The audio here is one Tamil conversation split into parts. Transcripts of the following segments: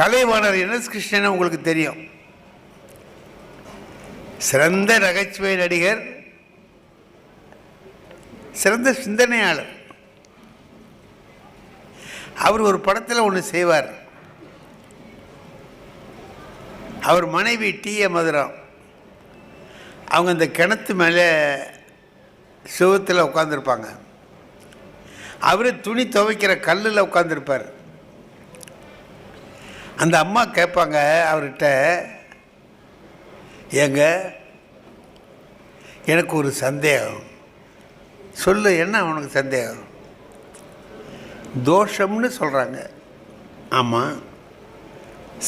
கலைவாணர் என்எஸ் கிருஷ்ணன் உங்களுக்கு தெரியும். சிறந்த நகைச்சுவை நடிகர் சிறந்த சிந்தனையாளர். அவர் ஒரு படத்தில் ஒன்று செய்வார். அவர் மனைவி டி ஏ மதுரம். அவங்க அந்த கிணத்து மேலே சுகத்தில் உட்காந்துருப்பாங்க அவர் துணி துவைக்கிற கல்லில் உட்காந்துருப்பார் அந்த அம்மா கேட்பாங்க அவர்கிட்ட ஏங்க எனக்கு ஒரு சந்தேகம். சொல்லு என்ன அவனுக்கு சந்தேகம்? தோஷம்னு சொல்கிறாங்க ஆமாம்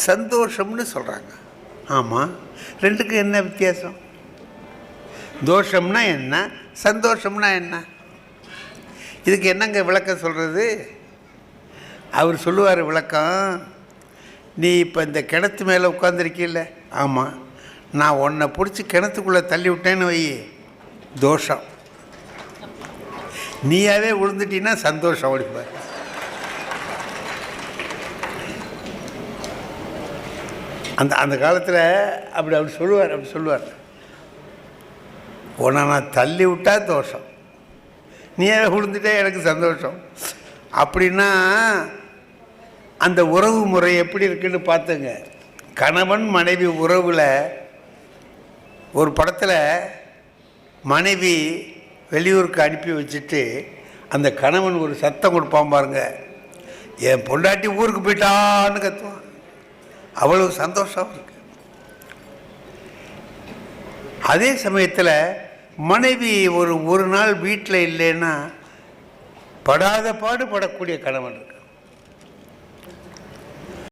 சந்தோஷம்னு சொல்கிறாங்க ஆமாம் ரெண்டுக்கும் என்ன வித்தியாசம்? தோஷம்னா என்ன? சந்தோஷம்னா என்ன? இதுக்கு என்னங்க விளக்கம் சொல்கிறது அவர் சொல்லுவார் விளக்கம் நீ இப்போ இந்த கிணத்து மேலே உட்காந்துருக்கீல்ல ஆமாம் நான் உன்னை பிடிச்சி கிணத்துக்குள்ளே தள்ளி விட்டேன்னு வை தோஷம். நீயாவே விழுந்துட்டீன்னா சந்தோஷம் ஓடிப்பார் அந்த அந்த காலத்தில் அப்படி அப்படி சொல்லுவார் அப்படி சொல்லுவார். உன்னை நான் தள்ளி விட்டா தோஷம். நீயாவே விழுந்துட்டே எனக்கு சந்தோஷம். அப்படின்னா அந்த உறவு முறை எப்படி இருக்குன்னு பார்த்துங்க. கணவன் மனைவி உறவில் ஒரு படத்தில் மனைவி வெளியூருக்கு அனுப்பி வச்சுட்டு அந்த கணவன் ஒரு சத்தம் கொடுப்பான் பாருங்க. என் பொண்டாட்டி ஊருக்கு போயிட்டான்னு கத்துவான். அவ்வளவு சந்தோஷம் இருக்கு. அதே சமயத்தில் மனைவி ஒரு ஒரு நாள் வீட்டில் இல்லைன்னா படாத பாடு படக்கூடிய கணவன் இருக்கு.